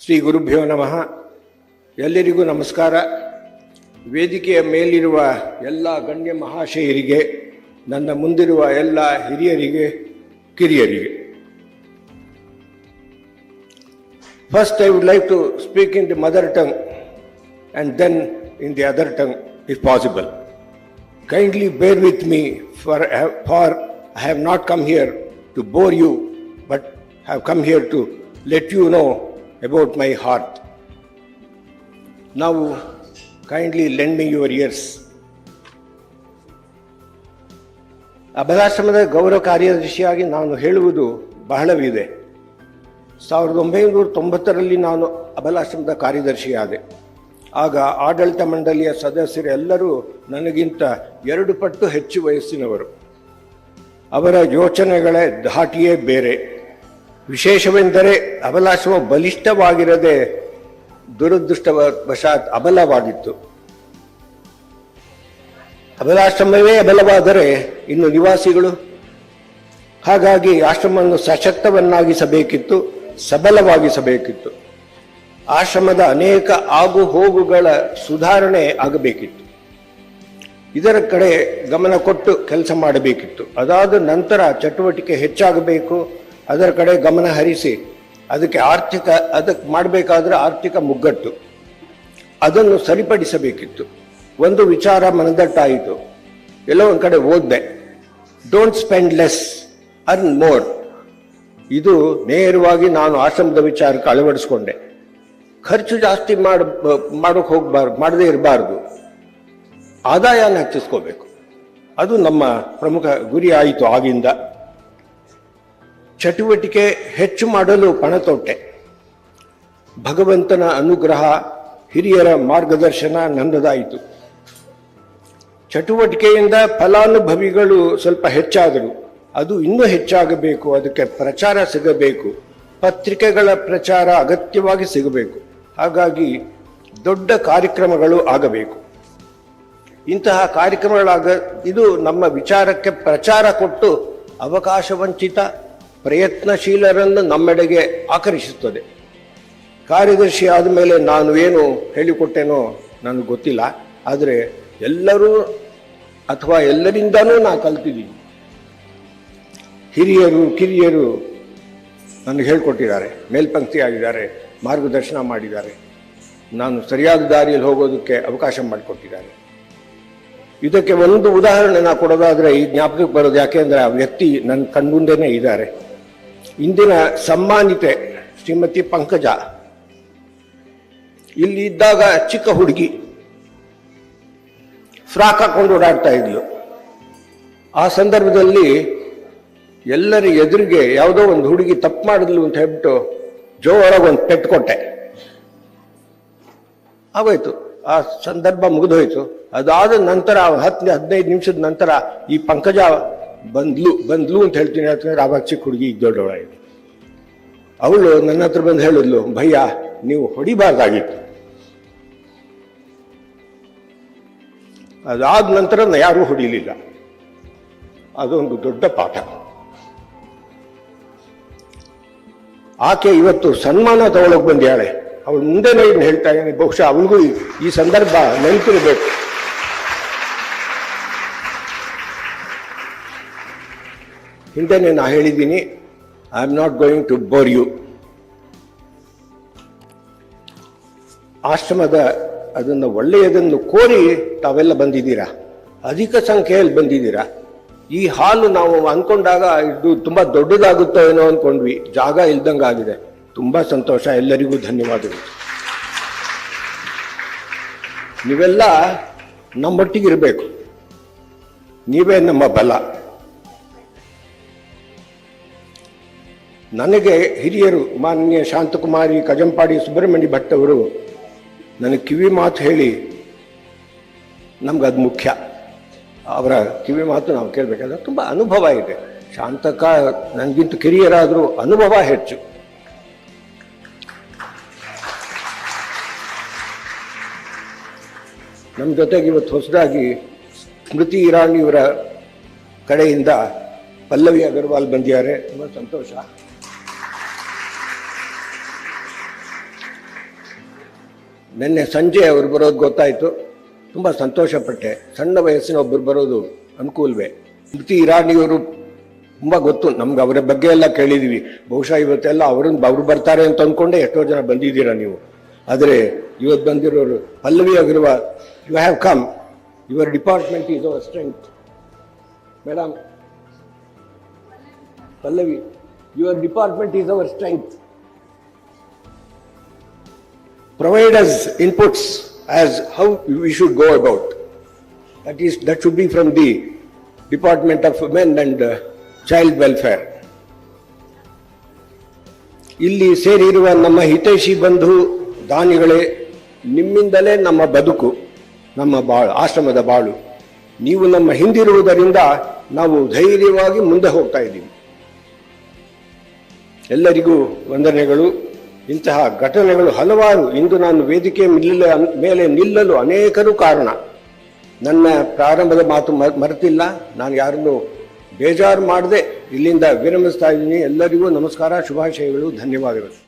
ಶ್ರೀ ಗುರುಭ್ಯೋ ನಮಃ. ಎಲ್ಲರಿಗೂ ನಮಸ್ಕಾರ. ವೇದಿಕೆಯ ಮೇಲಿರುವ ಎಲ್ಲ ಗಣ್ಯ ಮಹಾಶಯರಿಗೆ ನನ್ನ ಮುಂದಿರುವ ಎಲ್ಲ ಹಿರಿಯರಿಗೆ ಕಿರಿಯರಿಗೆ. First I would like to speak in the mother tongue and then in the other tongue if possible kindly bear with me for, for I have not come here to bore you but have come here to let you know about my heart ನಾವು kindly lend me your ears ಅಬಲಾಶ್ರಮದ ಗೌರವ ಕಾರ್ಯದರ್ಶಿಯಾಗಿ ನಾನು ಹೇಳುವುದು ಬಹಳವಿದೆ. ಸಾವಿರದ ಒಂಬೈನೂರ ತೊಂಬತ್ತರಲ್ಲಿ ನಾನು ಅಬಲಾಶ್ರಮದ ಕಾರ್ಯದರ್ಶಿಯಾದೆ. ಆಗ ಆಡಳಿತ ಮಂಡಳಿಯ ಸದಸ್ಯರೆಲ್ಲರೂ ನನಗಿಂತ ಎರಡು ಪಟ್ಟು ಹೆಚ್ಚು ವಯಸ್ಸಿನವರು. ಅವರ ಯೋಚನೆಗಳೇ ಧಾಟಿಯೇ ಬೇರೆ. ವಿಶೇಷವೆಂದರೆ ಅಬಲಾಶ್ರಮ ಬಲಿಷ್ಠವಾಗಿರದೆ ದುರದೃಷ್ಟವಶಾತ್ ಅಬಲವಾಗಿತ್ತು. ಅಬಲಾಶ್ರಮವೇ ಅಬಲವಾದರೆ ಇನ್ನು ನಿವಾಸಿಗಳು? ಹಾಗಾಗಿ ಆಶ್ರಮವನ್ನು ಸಶಕ್ತವನ್ನಾಗಿಸಬೇಕಿತ್ತು, ಸಬಲವಾಗಿಸಬೇಕಿತ್ತು. ಆಶ್ರಮದ ಅನೇಕ ಆಗು ಹೋಗುಗಳ ಸುಧಾರಣೆ ಆಗಬೇಕಿತ್ತು. ಇದರ ಕಡೆ ಗಮನ ಕೊಟ್ಟು ಕೆಲಸ ಮಾಡಬೇಕಿತ್ತು. ಅದಾದ ನಂತರ ಚಟುವಟಿಕೆ ಹೆಚ್ಚಾಗಬೇಕು ಅದರ ಕಡೆ ಗಮನ ಹರಿಸಿ, ಅದಕ್ಕೆ ಆರ್ಥಿಕ, ಅದಕ್ಕೆ ಮಾಡಬೇಕಾದ್ರೆ ಆರ್ಥಿಕ ಮುಗ್ಗಟ್ಟು. ಅದನ್ನು ಸರಿಪಡಿಸಬೇಕಿತ್ತು. ಒಂದು ವಿಚಾರ ಮನದಟ್ಟಾಯಿತು. ಎಲ್ಲೋ ಒಂದು ಕಡೆ ಓದ್ದೆ. Don't spend less earn more ಇದು ನೇರವಾಗಿ ನಾನು ಆಶ್ರಮದ ವಿಚಾರಕ್ಕೆ ಅಳವಡಿಸ್ಕೊಂಡೆ. ಖರ್ಚು ಜಾಸ್ತಿ ಮಾಡ, ಮಾಡೋಕೆ ಹೋಗ್ಬಾರ್ದು ಮಾಡದೇ ಇರಬಾರ್ದು. ಆದಾಯನ ಹೆಚ್ಚಿಸ್ಕೋಬೇಕು. ಅದು ನಮ್ಮ ಪ್ರಮುಖ ಗುರಿ ಆಯಿತು ಆಗಿಂದ. ಚಟುವಟಿಕೆ ಹೆಚ್ಚು ಮಾಡಲು ಪಣತೊಟ್ಟೆ ಭಗವಂತನ ಅನುಗ್ರಹ ಹಿರಿಯರ ಮಾರ್ಗದರ್ಶನ ನನ್ನದಾಯಿತು. ಚಟುವಟಿಕೆಯಿಂದ ಫಲಾನುಭವಿಗಳು ಸ್ವಲ್ಪ ಹೆಚ್ಚಾದರು. ಅದು ಇನ್ನೂ ಹೆಚ್ಚಾಗಬೇಕು, ಅದಕ್ಕೆ ಪ್ರಚಾರ ಸಿಗಬೇಕು, ಪತ್ರಿಕೆಗಳ ಪ್ರಚಾರ ಅಗತ್ಯವಾಗಿ ಸಿಗಬೇಕು. ಹಾಗಾಗಿ ದೊಡ್ಡ ಕಾರ್ಯಕ್ರಮಗಳು ಆಗಬೇಕು. ಇಂತಹ ಕಾರ್ಯಕ್ರಮಗಳಾಗ ಇದು ನಮ್ಮ ವಿಚಾರಕ್ಕೆ ಪ್ರಚಾರ ಕೊಟ್ಟು ಅವಕಾಶ ವಂಚಿತ ಪ್ರಯತ್ನಶೀಲರನ್ನು ನಮ್ಮೆಡೆಗೆ ಆಕರ್ಷಿಸುತ್ತದೆ. ಕಾರ್ಯದರ್ಶಿ ಆದ ಮೇಲೆ ನಾನು ಏನು ಹೇಳಿಕೊಟ್ಟೇನೋ ನನಗೆ ಗೊತ್ತಿಲ್ಲ. ಆದರೆ ಎಲ್ಲರೂ ಅಥವಾ ಎಲ್ಲರಿಂದನೂ ನಾನು ಕಲ್ತಿದ್ದೀನಿ. ಹಿರಿಯರು, ಕಿರಿಯರು ನನಗೆ ಹೇಳ್ಕೊಟ್ಟಿದ್ದಾರೆ. ಮೇಲ್ಪಂಕ್ತಿ ಆಗಿದ್ದಾರೆ ಮಾರ್ಗದರ್ಶನ ಮಾಡಿದ್ದಾರೆ. ನಾನು ಸರಿಯಾದ ದಾರಿಯಲ್ಲಿ ಹೋಗೋದಕ್ಕೆ ಅವಕಾಶ ಮಾಡಿಕೊಟ್ಟಿದ್ದಾರೆ. ಇದಕ್ಕೆ ಒಂದು ಉದಾಹರಣೆ ನಾ ಕೊಡೋದಾದರೆ ಈ ಜ್ಞಾಪಕಕ್ಕೆ ಬರೋದು ಯಾಕೆಂದರೆ ಆ ವ್ಯಕ್ತಿ ನನ್ನ ಕಣ್ಮುಂದೆನೇ ಇದ್ದಾರೆ. ಇಂದಿನ ಸಮ್ಮಾನಿತೆ ಶ್ರೀಮತಿ ಪಂಕಜ. ಇಲ್ಲಿ ಇದ್ದಾಗ ಚಿಕ್ಕ ಹುಡುಗಿ. ಫ್ರಾಕ್ ಹಾಕೊಂಡು ಓಡಾಡ್ತಾ ಇದ್ಲು. ಆ ಸಂದರ್ಭದಲ್ಲಿ ಎಲ್ಲರ ಎದುರಿಗೆ ಯಾವುದೋ ಒಂದು ಹುಡುಗಿ ತಪ್ಪು ಮಾಡಿದ್ಲು ಅಂತ ಹೇಳ್ಬಿಟ್ಟು ಜೋರಾಗಿ ಒಂದು ಪೆಟ್ಟು ಕೊಟ್ಟೆ. ಆಗೋಯ್ತು. ಆ ಸಂದರ್ಭ ಮುಗಿದೋಯ್ತು. ಅದಾದ ನಂತರ ಹತ್ತು ಹದಿನೈದು ನಿಮಿಷದ ನಂತರ ಈ ಪಂಕಜ ಬಂದ್ಲು ಬಂದ್ಲು ಅಂತ ಹೇಳ್ತೀನಿ. ಯಾಕಂದ್ರೆ ಆವಾಗ ಚಿಕ್ಕ ಹುಡುಗಿ ಇದೆ. ಅವಳು ನನ್ನ ಹತ್ರ ಬಂದು ಹೇಳಿದ್ಲು, ಭಯ್ಯ, ನೀವು ಹೊಡಿಬಾರ್ದಾಗಿತ್ತು. ಅದಾದ ನಂತರ ಯಾರೂ ಹೊಡಿಲಿಲ್ಲ. ಅದೊಂದು ದೊಡ್ಡ ಪಾಠ. ಆಕೆ ಇವತ್ತು ಸನ್ಮಾನ ತಗೊಳಕ್ ಬಂದ್ಯಾಳೆ. ಅವಳು ಮುಂದೆ ಹೇಳ್ತಾ ಇದ್ದಾನೆ ಬಹುಶಃ ಅವಳಿಗೂ ಈ ಸಂದರ್ಭ ನೆನಪಿರಬೇಕು. ಹಿಂದೆನೆ ನಾನು ಹೇಳಿದ್ದೀನಿ I am not going to bore you ಆಶ್ರಮದ ಅದನ್ನು ಒಳ್ಳೆಯದನ್ನು ಕೋರಿ ತಾವೆಲ್ಲ ಬಂದಿದ್ದೀರಾ? ಅಧಿಕ ಸಂಖ್ಯೆಯಲ್ಲಿ ಬಂದಿದ್ದೀರಾ? ಈ ಹಾಲು ನಾವು ಅಂದ್ಕೊಂಡಾಗ ಇದು ತುಂಬ ದೊಡ್ಡದಾಗುತ್ತೋ ಏನೋ ಅನ್ಕೊಂಡ್ವಿ ಜಾಗ ಇಲ್ದಂಗಾಗಿದೆ ತುಂಬ ಸಂತೋಷ, ಎಲ್ಲರಿಗೂ ಧನ್ಯವಾದಗಳು. ನೀವೆಲ್ಲ ನಮ್ಮೊಟ್ಟಿಗಿರಬೇಕು. ನೀವೇ ನಮ್ಮ ಬಲ. ನನಗೆ ಹಿರಿಯರು ಮಾನ್ಯ ಶಾಂತಕುಮಾರಿ ಕಜಂಪಾಡಿ ಸುಬ್ರಹ್ಮಣ್ಯ ಭಟ್ ಅವರು ನನಗೆ ಕಿವಿ ಮಾತು ಹೇಳಿ ನಮ್ಗೆ ಅದು ಮುಖ್ಯ. ಅವರ ಕಿವಿ ಮಾತು ನಾವು ಕೇಳಬೇಕಾದ್ರೆ ತುಂಬ ಅನುಭವ ಇದೆ. ಶಾಂತಕ ನನಗಿಂತ ಕಿರಿಯರಾದರೂ ಅನುಭವ ಹೆಚ್ಚು. ನಮ್ಮ ಜೊತೆಗೆ ಇವತ್ತು ಹೊಸದಾಗಿ ಸ್ಮೃತಿ ಇರಾನಿಯವರ ಕಡೆಯಿಂದ ಪಲ್ಲವಿ ಅಗರ್ವಾಲ್ ಬಂದಿದ್ದಾರೆ. ತುಂಬ ಸಂತೋಷ. ನಿನ್ನೆ ಸಂಜೆ ಅವ್ರು ಬರೋದು ಗೊತ್ತಾಯಿತು. ತುಂಬ ಸಂತೋಷಪಟ್ಟೆ. ಸಣ್ಣ ವಯಸ್ಸಿನ ಒಬ್ಬರು ಬರೋದು ಅನುಕೂಲವೇ. ಸ್ಮೃತಿ ಇರಾನಿಯವರು ತುಂಬ ಗೊತ್ತು. ನಮ್ಗೆ ಅವರ ಬಗ್ಗೆ ಎಲ್ಲ ಕೇಳಿದೀವಿ. ಬಹುಶಃ ಇವತ್ತೆಲ್ಲ ಅವ್ರನ್ನ ಅವ್ರು ಬರ್ತಾರೆ ಅಂತ ಅಂದ್ಕೊಂಡೆ ಎಷ್ಟೋ ಜನ ಬಂದಿದ್ದೀರಾ ನೀವು. ಆದರೆ ಇವತ್ತು ಬಂದಿರೋರು Pallavi Agarwal you have come your department is our strength madam Pallavi your department is our strength provide us inputs as how we should go about. That is, that should be from the Department of Men and uh, Child Welfare. ಇಲ್ಲಿ ಸೇರಿರುವ ನಮ್ಮ ಹಿತೈಷಿ ಬಂಧು ದಾನಿಗಳೇ ನಿಮ್ಮಿಂದಲೇ ನಮ್ಮ ಬದುಕು ನಮ್ಮ ಬಾಳು ಆಶ್ರಮದ ಬಾಳು ನೀವು ನಮ್ಮ ಹಿಂದಿರುವುದರಿಂದ ನಾವು ಧೈರ್ಯವಾಗಿ ಮುಂದೆ ಹೋಗ್ತಾ ಇದ್ದೀವಿ ಎಲ್ಲರಿಗೂ ವಂದನೆಗಳು ಇಂತಹ ಘಟನೆಗಳು ಹಲವಾರು ಇಂದು ನಾನು ವೇದಿಕೆ ನಿಲ್ಲ, ಮೇಲೆ ನಿಲ್ಲಲು ಅನೇಕರು ಕಾರಣ. ನನ್ನ ಪ್ರಾರಂಭದ ಮಾತು ಮರೆತಿಲ್ಲ. ನಾನು ಯಾರನ್ನು ಬೇಜಾರು ಮಾಡದೆ ಇಲ್ಲಿಂದ ವಿರಮಿಸ್ತಾ ಇದ್ದೀನಿ. ಎಲ್ಲರಿಗೂ ನಮಸ್ಕಾರ, ಶುಭಾಶಯಗಳು, ಧನ್ಯವಾದಗಳು.